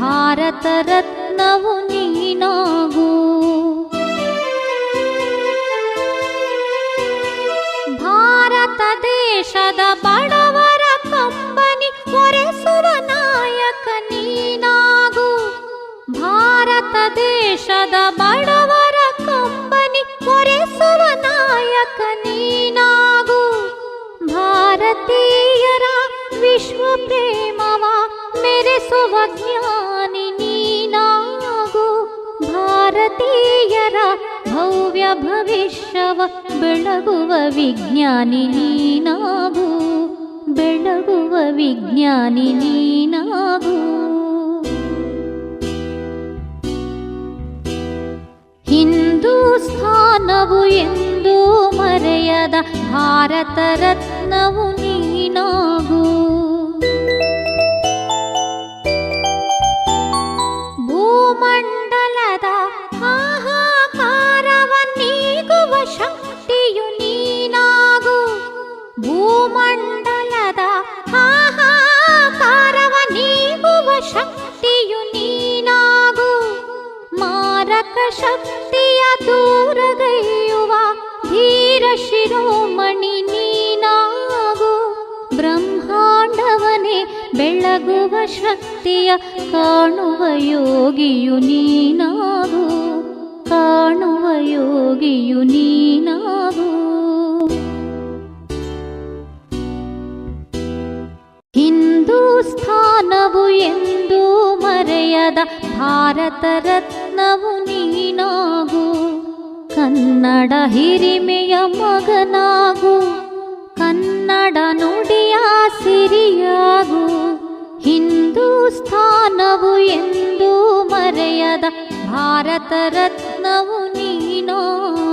ಭಾರತ ರತ್ನವು ನೀನಾಗು ಭಾರತ ದೇಶದ ಬಡವರ ಕಂಬನಿ ಒರೆಸುವ ನಾಯಕ ನೀನಾಗು ಭಾರತ ದೇಶದ ಬಡವರ ಕಂಬನಿ ಒರೆಸುವ ನಾಯಕ ನೀನಾಗು ಭಾರತೀಯರ ವಿಶ್ವ ಪ್ರೇಮವ ಮೆರೆಸುವ ಜ್ಞಾನಿ ನೀನಾಗು. ಭಾರತೀಯರ ಭವ್ಯ ಭವಿಷ್ಯವ ಬೆಳಗುವ ವಿಜ್ಞಾನಿ ನೀನಾಗು. ಬೆಳಗುವ ವಿಜ್ಞಾನಿ ನೀನಾಗು. ಹಿಂದೂಸ್ಥಾನವು ಎಂದು ಮರೆಯದ ಭಾರತ ರತ್ನವು ನೀನಾಗು ಭೂಮಂಡಲದ ಹಾಹಾಕಾರವ ನೀಗುವ ಶಕ್ತಿಯು ನೀನಾಗು. ಭೂಮಂಡಲದ ಹಾಹಾಕಾರವ ನೀಗುವ ಶಕ್ತಿಯು ನೀನಾಗು. ಮಾರಕ ಶಕ್ತಿಯ ದೂರಗೈಯುವ ಧೀರ ಶಿರೋಮಣಿ ನೀನಾಗು. ಬ್ರಹ್ಮಾಂಡವನೇ ಬೆಳಗುವ ಶಕ್ತಿಯ ಕಾಣುವ ಯೋಗಿಯು ನೀನಾಗು. ಕಾಣುವ ಯೋಗಿಯು ನೀನಾಗು. ಹಿಂದೂಸ್ಥಾನವು ಎಂದೂ ಮರೆಯದ ಭಾರತ ರತ್ನವು ನೀನಾಗು. ಕನ್ನಡ ಹಿರಿಮೆಯ ಮಗನಾಗು. ಎಂದು ಮರೆಯದ ಭಾರತ ರತ್ನವು ನೀನಾಗು